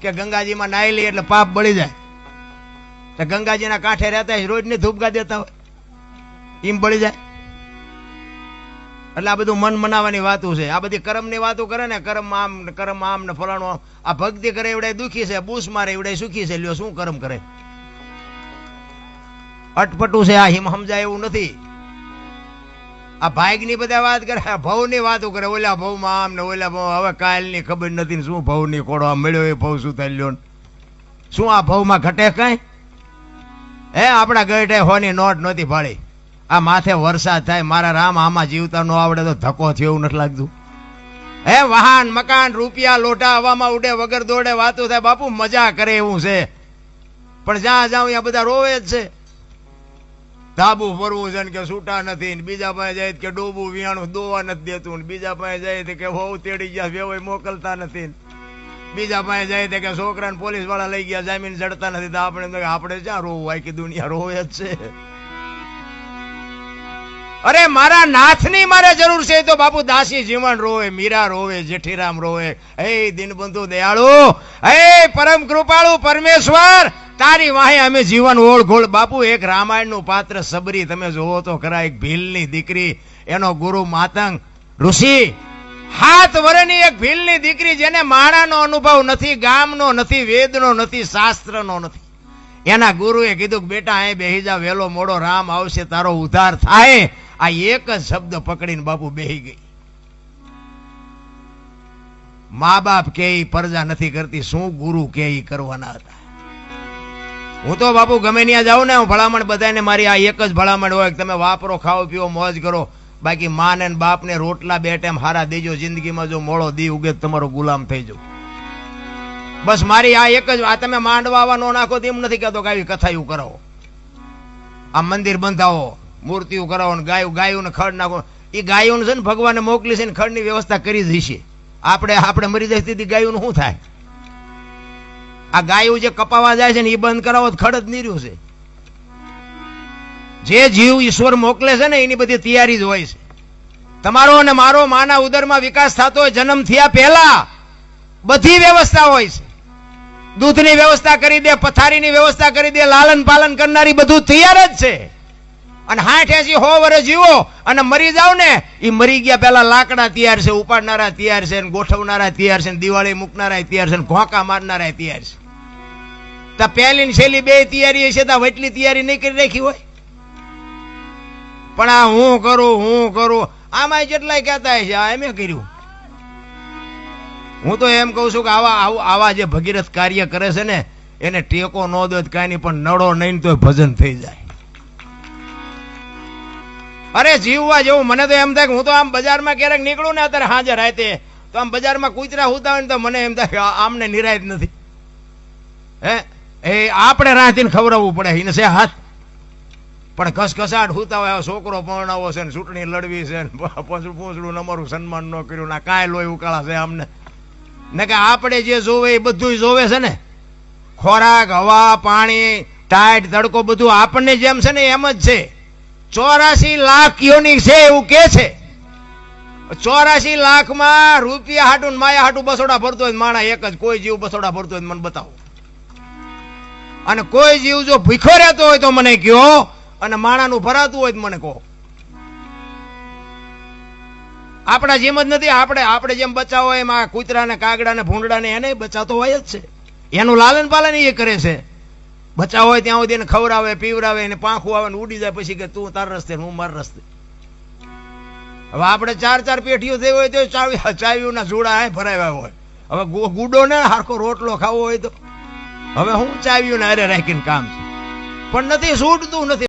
કે ગંગાજીમાં નાહી લઈએ એટલે પાપ બળી જાય. તો ગંગાજીના કાંઠે રહેતા હોય રોજની ધૂપગા દેતા હોય, એમ બળી જાય. એટલે આ બધું મન મનાવાની વાતો છે. આ બધી કર્મની વાતો કરે ને, કર્મ આમ કર્મ આમ ને, ફલાણું. આ ભક્તિ કરે એવડે દુખી છે, બૂસ મારે એવડે સુખી છે. લ્યો, શું કર્મ કરે? અટપટું છે આ, હિમ સમજાય એવું નથી. આ ભાઈકની બધા વાત કરે ભવની વાતો કરે. ઓલા ભવમાં આમ ને ઓલા ભવ હવે કાલની ખબર નથી શું ભવની કોડો આ મળ્યો એ ભવ શું થાય લ્યો. શું આ ભવમાં ઘટે કઈ? હે, આપણા ગઢે હોની નોટ નહોતી ભાળી આ માથે વરસાદ થાય, મારા રામ આમાં જીવતા ન આવડે તો ધક્કો થયો એવું નથી લાગતું. હે, વાહન, મકાન, રૂપિયા, લોટા, હવામાં ઉડે, વગર દોડે, વાતો થાય. બાપુ, મજા કરે એવું છે. પણ જ્યાં જાઉં ત્યાં બધા રોવે જ છે. ધાબુ ફરવું છે કે છૂટા નથી બીજા પાસે જાય કે ડોબું વિયાણું દોવા નથી દેતું ને બીજા પાસે જાય કે હોવ તેડી ગયા વેવાય મોકલતા નથી બીજા પાસે જાય કે છોકરાને પોલીસવાળા લઈ ગયા, જામીન જડતા નથી. તો આપણે આપણે ક્યાં રોવું, આખી દુનિયા રોવે જ છે. અરે મારા નાથની મારે જરૂર છે તો બાપુ દાસી જીવન રોવે, મીરા રોવે, જેઠીરામ રોવે. હે દિનબંધુ દયાળુ, હે પરમ કૃપાળુ પરમેશ્વર તારી વાહે અમે જીવન ઓળઘોળ. બાપુ, એક રામાયણનું પાત્ર સબરી. તમે જોવો તો ખરા, એક ભીલની દીકરી, એનો ગુરુ માતંગ. ઋષિ, હાથ વરની એક ભીલની દીકરી જેને માણાનો અનુભવ નથી, ગામનો નથી, વેદનો નથી, શાસ્ત્રનો નથી. એના ગુરુએ કીધું બેટા, અહીં બેહી જા વેલો મોડો રામ આવશે, તારો ઉદ્ધાર થાય. આ એક જ શબ્દ પકડીને બાપુ બેહી ગઈ. મા બાપ કે પરજા નથી કરતી, શું ગુરુ કે કરવાના હતા? હું તો બાપુ ગમે ત્યાં જાઉં ને, હું ભલામણ બધાને મારી આ એક જ ભલામણ હોય તમે વાપરો, ખાઓ, પીઓ, મોજ કરો. બાકી માને ને બાપને રોટલા બે ટાઈમ હારા દેજો, જિંદગીમાં જો મોળો દી ઉગે તમારો ગુલામ થઈ જાવ બસ મારી આ એક જ આ તમે માંડવા નો નાખો તેમ નથી કહેતો કે આવી કથાયું કરાવો. આ મંદિર બંધાવો, મૂર્તિઓ કરાવો ને ગાયું ગાયું ને ખડ નાખો. એ ગાયું છે ને ભગવાને મોકલી છે ને ખડની વ્યવસ્થા કરી જ આપણે આપણે મરી જાય તેથી ગાયું શું થાય? આ ગાયું જે કપાવા જાય છે ને એ બંધ કરાવો ખડ નીર્યું છે. જે જીવ ઈશ્વર મોકલે છે ને, એની બધી તૈયારી જ હોય છે. તમારો અને મારો માના ઉદરમાં વિકાસ થતો હોય, જન્મ થયા પહેલા બધી વ્યવસ્થા હોય છે. દૂધની વ્યવસ્થા કરી દે, પથારીની વ્યવસ્થા કરી દે લાલન પાલન કરનારી બધું તૈયાર જ છે. અને હાઠ એસી હો વર્ષ જીવો અને મરી જાવ ને એ મરી ગયા પેલા લાકડા તૈયાર છે, ઉપાડનારા તૈયાર છે ગોઠવનારા તૈયાર છે દિવાળી મૂકનારા તૈયાર છે ઘોંકા મારનારા તૈયાર છે. તો પહેલી ને છેલ્લી બે તૈયારી છે તો વટલી તૈયારી નહીં કરી રાખી હોય? પણ આ હું કરું હું કરું આમાં જેટલાય કહેતા છે આ એમે કર્યું. હું તો એમ કહું છું કે આવા- આવા જે ભગીરથ કાર્ય કરે છે ને, એને ટેકો ન દો, કાંઈ નહીં, પણ નડો નહીં તો ભજન થઈ જાય. અરે જીવવા જેવું મને તો એમ થાય કે હું તો આમ બજારમાં ક્યારેક નીકળું ને અત્યારે હાજર રાતે, તો આમ બજારમાં કૂતરા હોતા હોય ને તો મને એમ થાય કે આમને નિરાયત નથી. હે? એ આપણે રાતીને ખવડાવવું પડે એને છે હાથ પણ ઘસઘસાટ હોતા હોય છોકરો પરણાવો છે ને, ચૂંટણી લડવી છે ને પોસડું પૂછડું અમારું સન્માન ન કર્યું ના કાંઈ લોહી ઉકાળા છે અમને ને કે આપણે જે જોવે એ બધું જોવે છે ને. ખોરાક, હવા, પાણી, ટાઈટ, તડકો બધું આપણને જેમ છે ને એમ જ છે. ચોરાશી લાખ યોની છે એવું કે છે. ચોરાશી લાખમાં રૂપિયા હાટું માયા હાટું બસોડા ભરતો હોય માણા એક જ. કોઈ જીવ બસોડા ભરતો હોય મને બતાવો. અને કોઈ જીવ જો ભીખો રહેતો હોય તો મને કયો અને માણાનું ભરાતું હોય તો મને કહો. આપણા જેમ જ નથી, આપણે આપણે જેમ બચાવો એમ આ કૂતરાને ને કાગડા ને ભૂંડડા ને એને બચાવતો હોય જ છે. એનું લાલન પાલન એ કરે છે. બચાવ હોય ત્યાં સુધી એને ખવડાવે, પીવડાવે, એને પાંખું આવે ને ઉડી જાય પછી કે તું તાર રસ્તે હું માર રસ્તે. હવે આપણે ચાર ચાર પેઢીઓ થઈ હોય તો ચાવી ચાવીઓના જોડા અહીં ભરાવ્યા હોય. હવે ગુડો ને હારખો રોટલો ખાવો હોય તો. હવે હું ચાવીઓને અરે રાખીને કામ છે. પણ નથી છૂટતું નથી.